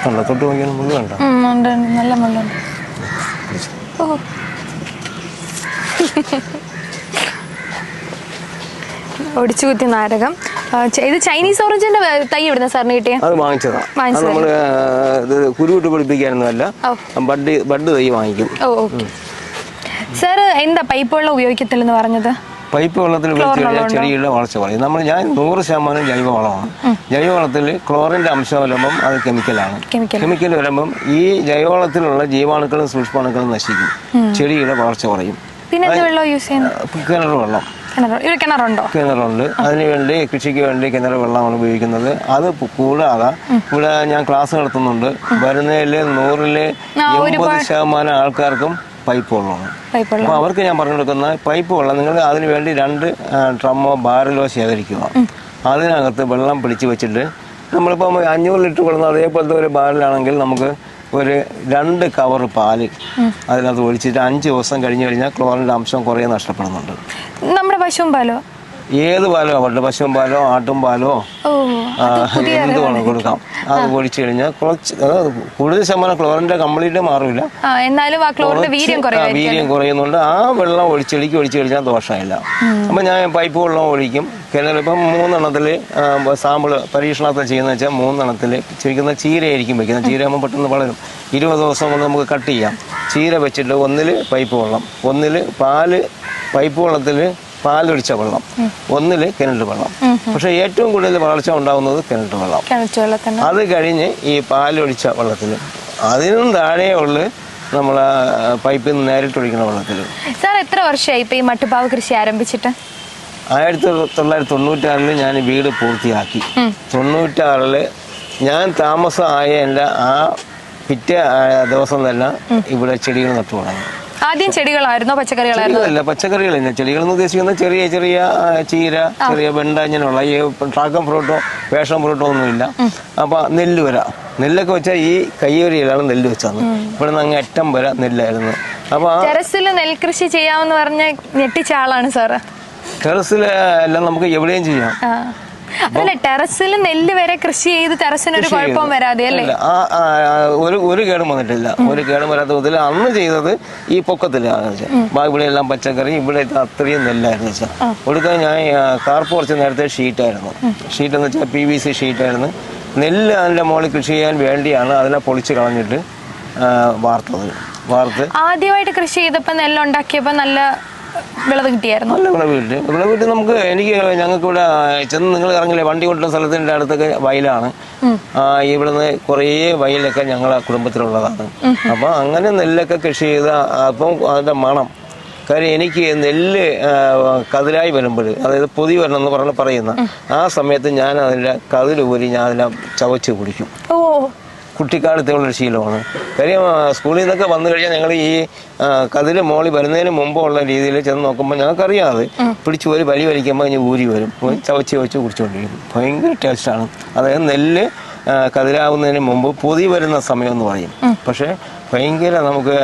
Speaker 2: കണ്ടോ? തൊട്ട് നോക്കിയാൽ മുള്ള് കണ്ടോ.
Speaker 1: നല്ല മുള്ളുണ്ട്. ഓ. ഒടിച്ചു കുത്തി നാരകം. ഇത് ചൈനീസ് ഓറഞ്ചിന്റെ തൈ എവിടുന്ന സാറിന് കിട്ടിയ?
Speaker 2: അത് വാങ്ങിച്ചതാണ്. നമ്മൾ ഇത് കുരുവിട്ട് പിടിപ്പിക്കാനൊന്നുമല്ല. ബഡ് ബഡ് തൈ വാങ്ങിക്കും.
Speaker 1: Oh okay. സാർ എന്താ പൈപ്പ് വെള്ളം ഉപയോഗിക്കത്തില്ലെന്ന് പറഞ്ഞത്?
Speaker 2: പൈപ്പ് വെള്ളത്തിൽ വെച്ച് കഴിഞ്ഞാൽ ചെടികളുടെ വളർച്ച കുറയും. നമ്മൾ ഞാൻ നൂറ് ശതമാനം ജൈവ വളമാണ് ജൈവ വളത്തിൽ ക്ലോറിന്റെ അംശം വരുമ്പം അത് കെമിക്കലാണ്.
Speaker 1: കെമിക്കൽ.
Speaker 2: വരുമ്പം ഈ ജൈവവളത്തിലുള്ള ജീവാണുക്കളും സൂക്ഷ്മാണുക്കളും നശിക്കും. ചെടിയുടെ വളർച്ച കുറയും. കിണർ വെള്ളം.
Speaker 1: കിണറുണ്ടോ?
Speaker 2: കിണറുണ്ട്. അതിനുവേണ്ടി കൃഷിക്ക് വേണ്ടി കിണർ വെള്ളമാണ് ഉപയോഗിക്കുന്നത്. അത് കൂടാതെ ഇവിടെ ഞാൻ ക്ലാസ് നടത്തുന്നുണ്ട്. വരുന്നതിൽ
Speaker 1: നൂറിൽ
Speaker 2: എൺപത് ശതമാനം ആൾക്കാർക്കും പൈപ്പ് വെള്ളമാണ് അപ്പോൾ അവർക്ക് ഞാൻ പറഞ്ഞു കൊടുക്കുന്ന പൈപ്പ് വെള്ളം നിങ്ങൾ അതിന് വേണ്ടി രണ്ട് ഡ്രമ്മോ ബാരലോ ശേഖരിക്കുക. അതിനകത്ത് വെള്ളം പിടിച്ച് വെച്ചിട്ട് നമ്മളിപ്പം അഞ്ഞൂറ് ലിറ്റർ വെള്ളം അതേപോലത്തെ ഒരു ബാരലാണെങ്കിൽ നമുക്ക് ഒരു രണ്ട് കവർ പാൽ അതിനകത്ത് ഒഴിച്ചിട്ട് അഞ്ച് ദിവസം കഴിഞ്ഞു കഴിഞ്ഞാൽ ക്ലോറിന്റെ അംശം കുറേ നഷ്ടപ്പെടുന്നുണ്ട്.
Speaker 1: നമ്മുടെ പശുവും പാലോ?
Speaker 2: ഏത് പാലോ? ആവട്ടെ പശുവും പാലോ ആട്ടും പാലോ? എന്ത് വേണം കൊടുക്കാം. അത് പൊടിച്ചു കഴിഞ്ഞാൽ കുറച്ച് കൂടുതൽ ശതമാനം ക്ലോറിന്റെ കംപ്ലീറ്റ് മാറില്ല
Speaker 1: എന്നാലും വീര്യം
Speaker 2: കുറയുന്നുണ്ട്. ആ വെള്ളം ഒഴിച്ചെളിക്ക് ഒഴിച്ചു കഴിഞ്ഞാൽ ദോഷമില്ല അപ്പൊ ഞാൻ പൈപ്പ് വെള്ളം ഒഴിക്കും. കിണർ മൂന്നെണ്ണത്തിൽ സാമ്പിൾ പരീക്ഷണത്തിൽ ചെയ്യുന്ന വെച്ചാൽ മൂന്നെണ്ണത്തിൽ ശരിക്കുന്ന ചീരയായിരിക്കും വെക്കുന്നത്. ചീര ആകുമ്പോൾ പെട്ടെന്ന് വളരും. ഇരുപത് ദിവസം കൊണ്ട് നമുക്ക് കട്ട് ചെയ്യാം. ചീര വെച്ചിട്ട് ഒന്നിൽ പൈപ്പ് വെള്ളം ഒന്നിൽ പാൽ പൈപ്പ് വെള്ളത്തിൽ പാലൊഴിച്ച വെള്ളം. ഒന്നിൽ കിണറ്റ് വെള്ളം. പക്ഷെ ഏറ്റവും കൂടുതൽ വളർച്ച ഉണ്ടാകുന്നത് കിണറ്റ് വെള്ളം അത് കഴിഞ്ഞ് ഈ പാലൊഴിച്ച വെള്ളത്തിൽ അതിനും താഴെയുള്ള നമ്മൾ പൈപ്പിൽ നിന്ന് നേരിട്ട് ഒഴിക്കുന്ന വെള്ളത്തിൽ
Speaker 1: സാർ എത്ര വർഷമായി ഇപ്പൊ ഈ മട്ടുപാവ് കൃഷി ആരംഭിച്ചിട്ട്?
Speaker 2: ആയിരത്തി തൊള്ളായിരത്തി തൊണ്ണൂറ്റാറിൽ ഞാൻ വീട് പൂർത്തിയാക്കി. തൊണ്ണൂറ്റാറിൽ ഞാൻ താമസമായ എന്റെ ആ പിറ്റേ ആ, ദിവസം തന്നെ ഇവിടെ ചെടികൾ നട്ടു തുടങ്ങി.
Speaker 1: ആദ്യം ചെടികളായിരുന്നോ? പച്ചക്കറികളായിരുന്നു?
Speaker 2: അല്ല പച്ചക്കറികൾ തന്നെ. ചെടികൾ എന്ന് ഉദ്ദേശിക്കുന്നത് ചെറിയ ചെറിയ ചീര ചെറിയ വെണ്ട ഇങ്ങനെയുള്ള ഈ ഡ്രാഗൺ ഫ്രൂട്ടോ വേഷം ഫ്രൂട്ടോ ഒന്നുമില്ല. അപ്പൊ നെല്ല് വര. നെല്ലൊക്കെ വെച്ചാൽ ഈ കയ്യേരിയിലാണ് നെല്ല് വെച്ചത് ഇവിടെ നിന്ന് അങ്ങ് അറ്റം വരെ നെല്ലായിരുന്നു. അപ്പൊ
Speaker 1: ടെറസിൽ നെൽകൃഷി ചെയ്യാമെന്ന് പറഞ്ഞ ഞെട്ടിച്ച ആളാണ് സാറ്.
Speaker 2: ടെറസിൽ എല്ലാം നമുക്ക് എവിടെയും ചെയ്യാം.
Speaker 1: അതല്ല ടെറസിൽ നെല്ല് വരെ കൃഷി ചെയ്ത് ടെറസിന് ഒരു കുഴപ്പം വരാതെ അല്ലേ?
Speaker 2: ഒരു ഒരു കേടും വന്നിട്ടില്ല. ഒരു കേടും വരാത്ത വിധത്തിൽ അന്ന് ചെയ്തത് ഈ പൊക്കത്തിലാണ് ഇവിടെ എല്ലാം പച്ചക്കറി ഇവിടെ അത്രയും നെല്ലായിരുന്നു വെച്ചാൽ ഒടുക്കാൻ ഞാൻ കാർപ്പ് കുറച്ച് നേരത്തെ ഷീറ്റായിരുന്നു. ഷീറ്റ് എന്ന് വെച്ചാൽ പി വി സി ഷീറ്റായിരുന്നു. നെല്ല് അതിന്റെ മുകളിൽ കൃഷി ചെയ്യാൻ വേണ്ടിയാണ് അതിനെ പൊളിച്ച് കളഞ്ഞിട്ട് വാർത്തത്. വാർത്ത്.
Speaker 1: ആദ്യമായിട്ട് കൃഷി ചെയ്തപ്പോൾ നെല്ലുണ്ടാക്കിയപ്പോ നല്ല വിളവ് കിട്ടിയായിരുന്നു.
Speaker 2: നല്ല വിളവ് കിട്ടി. വിളവ് കിട്ടി നമുക്ക് എനിക്ക് ഞങ്ങൾക്ക് ഇവിടെ ചെന്ന് നിങ്ങൾ ഇറങ്ങില്ലേ വണ്ടി കൊണ്ടുള്ള സ്ഥലത്തിന്റെ അടുത്തൊക്കെ വയലാണ്. ആ, ഇവിടുന്ന് കുറേ വയലൊക്കെ ഞങ്ങളെ കുടുംബത്തിലുള്ളതാണ്. അപ്പൊ അങ്ങനെ നെല്ലൊക്കെ കൃഷി ചെയ്ത അപ്പം അതിന്റെ മണം. കാര്യം എനിക്ക് നെല്ല് കതിലായി കതിരായി വരുമ്പോൾ അതായത് പൊതി വരണം എന്ന് പറഞ്ഞ് പറയുന്ന ആ സമയത്ത് ഞാൻ അതിന്റെ കതിൽ ഊരി ഞാൻ അതിനെ ചവച്ച് കുടിക്കും.
Speaker 1: ഓ
Speaker 2: കുട്ടിക്കാലത്തുള്ളൊരു ശീലമാണ്. കാര്യം സ്കൂളിൽ നിന്നൊക്കെ വന്നു കഴിഞ്ഞാൽ ഞങ്ങൾ ഈ കതിര് മോളി വരുന്നതിന് മുമ്പുള്ള രീതിയിൽ ചെന്ന് നോക്കുമ്പോൾ ഞങ്ങൾക്കറിയാതെ പിടിച്ചു ഒരു വലി വലിക്കുമ്പോൾ ഇനി ഊരി വരും. ചവച്ച് ചവച്ച് വെച്ച് കുടിച്ചുകൊണ്ടിരിക്കും ഭയങ്കര ടേസ്റ്റാണ് അതായത് നെല്ല് കതിരാവുന്നതിന് മുമ്പ് പൊതി വരുന്ന സമയം എന്ന് പറയും. പക്ഷേ ഭയങ്കര നമുക്ക്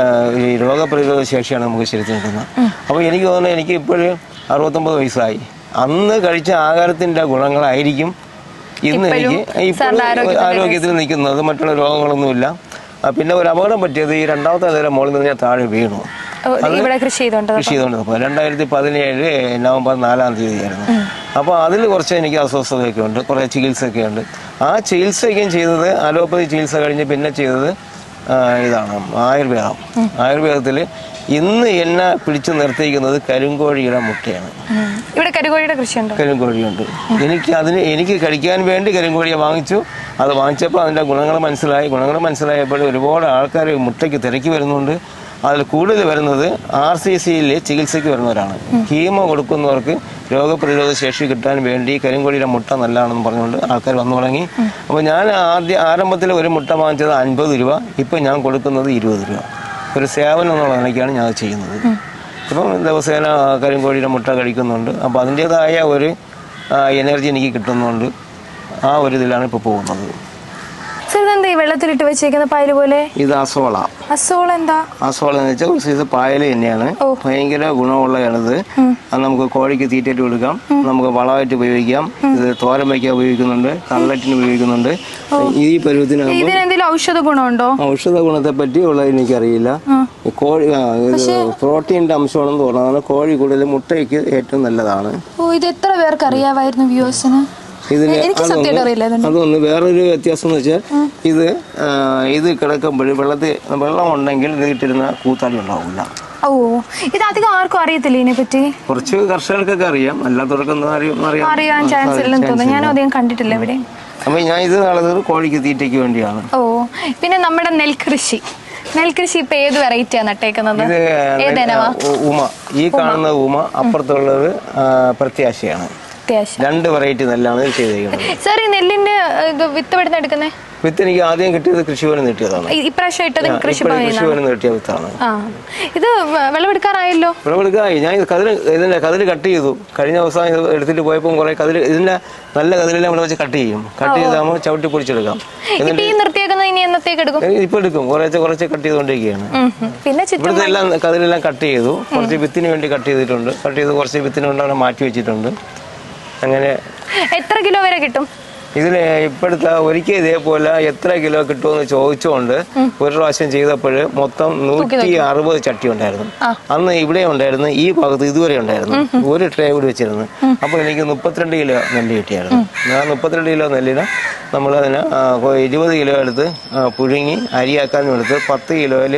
Speaker 2: ഈ രോഗപ്രതിരോധ ശേഷിയാണ് നമുക്ക് ശരിക്കും കിട്ടുന്നത് അപ്പോൾ എനിക്ക് തോന്നുന്നത് എനിക്ക് ഇപ്പോഴും അറുപത്തൊമ്പത് വയസ്സായി. അന്ന് കഴിച്ച ആഹാരത്തിന്റെ ഗുണങ്ങളായിരിക്കും ഇന്ന് എനിക്ക് ഇപ്പോൾ ആരോഗ്യത്തിൽ നിൽക്കുന്നത് മറ്റുള്ള രോഗങ്ങളൊന്നുമില്ല. പിന്നെ ഒരു അപകടം പറ്റിയത് ഈ രണ്ടാമത്തെ നില മോളിൽ നിന്ന് ഞാൻ താഴെ വീണു.
Speaker 1: ഇവിടെ കൃഷി ചെയ്തോണ്ട്
Speaker 2: കൃഷി ചെയ്തോണ്ട് രണ്ടായിരത്തി പതിനേഴ് നവംബർ നാലാം തീയതി ആയിരുന്നു അപ്പോൾ അതിൽ കുറച്ച് എനിക്ക് അസ്വസ്ഥതയൊക്കെ ഉണ്ട് കുറേ ചികിത്സയൊക്കെ ഉണ്ട്. ആ ചികിത്സയൊക്കെയും ചെയ്തത് അലോപ്പതി ചികിത്സ കഴിഞ്ഞ് പിന്നെ ചെയ്തത് ഇതാണ് ആയുർവേദം. ആയുർവേദത്തിൽ ഇന്ന് എന്നെ പിടിച്ചു നിർത്തിയിരിക്കുന്നത് കരിങ്കോഴിയുടെ മുട്ടയാണ്.
Speaker 1: ഇവിടെ കരിങ്കോഴിയുടെ കൃഷിയുണ്ട്?
Speaker 2: കരിങ്കോഴിയുണ്ട്. എനിക്ക് അതിന് എനിക്ക് കഴിക്കാൻ വേണ്ടി കരിങ്കോഴിയെ വാങ്ങിച്ചു. അത് വാങ്ങിച്ചപ്പോൾ അതിന്റെ ഗുണങ്ങൾ മനസ്സിലായി. ഗുണങ്ങൾ മനസ്സിലായപ്പോൾ ഒരുപാട് ആൾക്കാർ മുട്ടയ്ക്ക് തിരക്കി വരുന്നുണ്ട്. അതിൽ കൂടുതൽ വരുന്നത് ആർ സി സിയിൽ ചികിത്സയ്ക്ക് വരുന്നവരാണ്. ഹീമോ കൊടുക്കുന്നവർക്ക് രോഗപ്രതിരോധ ശേഷി കിട്ടാൻ വേണ്ടി കരിങ്കോഴിയുടെ മുട്ട നല്ലതാണെന്ന് പറഞ്ഞുകൊണ്ട് ആൾക്കാർ വന്നു തുടങ്ങി. അപ്പോൾ ഞാൻ ആദ്യ ആരംഭത്തിൽ ഒരു മുട്ട വാങ്ങിച്ചത് അൻപത് രൂപ. ഇപ്പം ഞാൻ കൊടുക്കുന്നത് ഇരുപത് രൂപ. ഒരു സേവനം എന്നുള്ള നിലയ്ക്കാണ് ഞാൻ ചെയ്യുന്നത്. ഇപ്പം ദിവസേന കരിങ്കോഴിയുടെ മുട്ട കഴിക്കുന്നുണ്ട്. അപ്പോൾ അതിന്റേതായ ഒരു എനർജി എനിക്ക് കിട്ടുന്നുണ്ട്. ആ ഒരു ഇതിലാണ് ഇപ്പോൾ പോകുന്നത്.
Speaker 1: വെള്ളത്തിലിട്ട് വെച്ചേക്കുന്ന പായൽ പോലെ?
Speaker 2: ഇത് അസോള.
Speaker 1: അസോള എന്താ?
Speaker 2: അസോള എന്ന് വെച്ചാൽ ഒരു സൈസ് പായൽ തന്നെയാണ്. ഭയങ്കര ഗുണമുള്ളതാണിത്. അത് നമുക്ക് കോഴിക്ക് തീറ്റയിട്ട് കൊടുക്കാം. നമുക്ക് വളമായിട്ട് ഉപയോഗിക്കാം. ഇത് തോരൻ വയ്ക്കാൻ ഉപയോഗിക്കുന്നുണ്ട്. കള്ളറ്റിന് ഉപയോഗിക്കുന്നുണ്ട്. ഈ പരുവത്തിന്
Speaker 1: ഇതിനെന്തെങ്കിലും ഔഷധ ഗുണമുണ്ടോ?
Speaker 2: ഔഷധ ഗുണത്തെ പറ്റി ഉള്ളത് എനിക്കറിയില്ല കോഴി ഇത് പ്രോട്ടീന്റെ അംശമാണെന്ന് തോന്നുന്നതാണ് കോഴി കൂടുതൽ മുട്ടയ്ക്ക് ഏറ്റവും നല്ലതാണ്.
Speaker 1: ഓ ഇത് എത്ര പേർക്ക് അറിയാമായിരുന്നു വ്യൂസിന്
Speaker 2: ഇതിന് അതൊന്ന് വേറൊരു വ്യത്യാസം എന്ന് വെച്ചാൽ ഇത് ഇത് കിടക്കുമ്പോൾ വെള്ളത്തിൽ വെള്ളം ഉണ്ടെങ്കിൽ ഇത് ഇട്ടിരുന്ന കൂത്താടി ഉണ്ടാവില്ല
Speaker 1: ഓ ഇത് അധികം ആർക്കും അറിയത്തില്ല ഇതിനെ പറ്റി?
Speaker 2: കുറച്ച് കർഷകർക്കൊക്കെ അറിയാം. അല്ലാത്തവർക്കൊന്നും അറിയാം അറിയാം
Speaker 1: അറിയാൻ ചാൻസ് ഇല്ലെന്ന് തോന്നുന്നു. ഞാനും അധികം കണ്ടിട്ടില്ല ഇവിടെ.
Speaker 2: അപ്പൊ ഞാൻ ഇത് നല്ലത് കോഴിക്ക് തീറ്റയ്ക്ക് വേണ്ടിയാണ്.
Speaker 1: ഓ പിന്നെ നമ്മുടെ നെൽകൃഷി. നെൽകൃഷി ഇപ്പൊ ഏത് വെറൈറ്റിയാ നട്ടേക്കുന്നത്?
Speaker 2: ഉമ. ഈ കാണുന്ന ഉമ അപ്പുറത്തുള്ളത് പ്രത്യാശയാണ്.
Speaker 1: അത്യാവശ്യം.
Speaker 2: രണ്ട് വെറൈറ്റി നെല്ലാണ് ചെയ്തിരിക്കുന്നത്.
Speaker 1: സാർ ഈ നെല്ലിന്റെ ഇത് വിത്ത് എവിടുന്ന് എടുക്കുന്നേ?
Speaker 2: വിത്ത് എനിക്ക് ആദ്യം കിട്ടിയത് കൃഷിഭവൻ നീട്ടിയതാണ്
Speaker 1: ഈ- ഇപ്രാവശ്യം ഇട്ടത്
Speaker 2: വിത്താണ്.
Speaker 1: ഇത് വിളവെടുക്കാറായല്ലോ?
Speaker 2: വിളവെടുക്കായി ഞാൻ കതിര് ഇതിന്റെ കതിര് കട്ട് ചെയ്തു. കഴിഞ്ഞ ദിവസം ഇത് എടുത്തിട്ട് പോയപ്പോൾ കുറെ കതിര് ഇതിന്റെ നല്ല കതിരെല്ലാം ഇവിടെ വെച്ച് കട്ട് ചെയ്യും. കട്ട് ചെയ്താകുമ്പോൾ ചവിട്ടി പൊടിച്ചെടുക്കാം.
Speaker 1: ഇപ്പൊ എടുക്കും?
Speaker 2: കുറച്ച് കുറച്ച് കട്ട് ചെയ്തുകൊണ്ടിരിക്കുകയാണ് ഇവിടുത്തെ എല്ലാം കതിരെല്ലാം കട്ട് ചെയ്തു. കുറച്ച് വിത്തിന് വേണ്ടി കട്ട് ചെയ്തിട്ടുണ്ട്. കട്ട് ചെയ്ത് കുറച്ച് വിത്തിന് കൊണ്ട് അവിടെ മാറ്റി വെച്ചിട്ടുണ്ട്. അങ്ങനെ
Speaker 1: എത്ര കിലോ വരെ കിട്ടും?
Speaker 2: ഇതിന് ഇപ്പോഴത്തെ ഒരിക്കൽ ഇതേപോലെ എത്ര കിലോ കിട്ടുമെന്ന് ചോദിച്ചുകൊണ്ട് ഒരു പ്രാവശ്യം ചെയ്തപ്പോൾ മൊത്തം നൂറ്റി അറുപത് ചട്ടി ഉണ്ടായിരുന്നു. അന്ന് ഇവിടെ ഉണ്ടായിരുന്നു ഈ ഭാഗത്ത് ഇതുവരെ ഉണ്ടായിരുന്നു. ഒരു ട്രേ കൂടി വെച്ചിരുന്നു. അപ്പോൾ എനിക്ക് മുപ്പത്തിരണ്ട് കിലോ നെല്ല് കിട്ടിയായിരുന്നു. ഞാൻ മുപ്പത്തിരണ്ട് കിലോ നെല്ലിന് നമ്മൾ അതിന് ഇരുപത് കിലോ എടുത്ത് പുഴുങ്ങി അരിയാക്കാനും എടുത്ത് പത്ത് കിലോയിൽ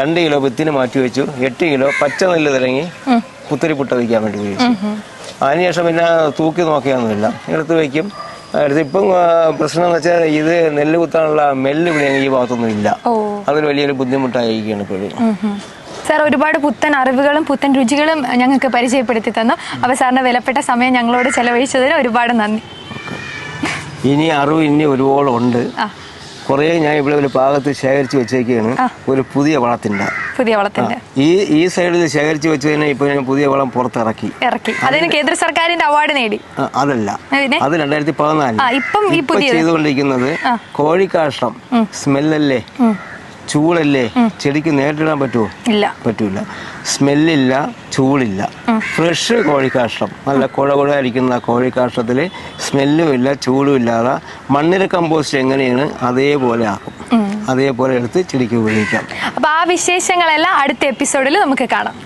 Speaker 2: രണ്ട് കിലോ വിത്തിന് മാറ്റി വെച്ചു. എട്ട് കിലോ പച്ച നെല്ല് തിരങ്ങി പുട്ട വയ്ക്കാൻ വേണ്ടി ഉപയോഗിച്ചു. അതിനുശേഷം പിന്നെ തൂക്കി നോക്കിയൊന്നുമില്ല. എടുത്ത് വയ്ക്കും എടുത്ത് ഇപ്പം പ്രശ്നം എന്ന് വെച്ചാൽ ഇത് നെല്ല് കുത്താനുള്ള മെല്ല് ഇവിടെ ഈ ഭാഗത്തൊന്നും ഇല്ല. അതൊരു വലിയൊരു ബുദ്ധിമുട്ടായിരിക്കുകയാണ് ഇപ്പോഴും.
Speaker 1: സാർ ഒരുപാട് പുത്തൻ അറിവുകളും പുത്തൻ രുചികളും ഞങ്ങൾക്ക് പരിചയപ്പെടുത്തി തന്നു. അപ്പോൾ സാറിന്റെ വിലപ്പെട്ട സമയം ഞങ്ങളോട് ചെലവഴിച്ചതിന് ഒരുപാട് നന്ദി.
Speaker 2: ഇനി അറിവ് ഇനി ഒരുപാട് ഉണ്ട്.
Speaker 1: ആ.
Speaker 2: കുറേ ഞാൻ ഇവിടെ ഒരു ഭാഗത്ത് ശേഖരിച്ച് വെച്ചേക്കാണ്. ഒരു പുതിയ വളത്തിന്റെ
Speaker 1: പുതിയ വളത്തിന്റെ
Speaker 2: ഈ ഈ സൈഡിൽ ശേഖരിച്ച് വെച്ചതിനെ ഇപ്പൊ ഞാൻ പുതിയ വളം പുറത്തിറക്കി.
Speaker 1: ഇറക്കി. അതിന് കേന്ദ്ര സർക്കാരിന്റെ അവാർഡ് നേടി.
Speaker 2: അതല്ല. അത് രണ്ടായിരത്തി പതിനാല്
Speaker 1: ഇപ്പം
Speaker 2: ചെയ്തുകൊണ്ടിരിക്കുന്നത് കോഴിക്കാഷ്ടം. സ്മെല്ലല്ലേ? ചൂടല്ലേ? ചെടിക്ക് നേരിടാൻ പറ്റുമോ
Speaker 1: ഇല്ല.
Speaker 2: പറ്റൂല. സ്മെല്ലില്ല ചൂടില്ല. ഫ്രഷ് കോഴിക്കാഷ്ടം. നല്ല കുഴ കുഴ അരിക്കുന്ന കോഴിക്കാഷ്ടത്തിൽ സ്മെല്ലും ഇല്ല ചൂടും ഇല്ലാതെ മണ്ണിര കമ്പോസ്റ്റ് എങ്ങനെയാണ് അതേപോലെ ആക്കും. അതേപോലെ എടുത്ത് ചെടിക്ക് ഉപയോഗിക്കാം.
Speaker 1: അപ്പൊ ആ വിശേഷങ്ങളെല്ലാം അടുത്ത എപ്പിസോഡിൽ നമുക്ക് കാണാം.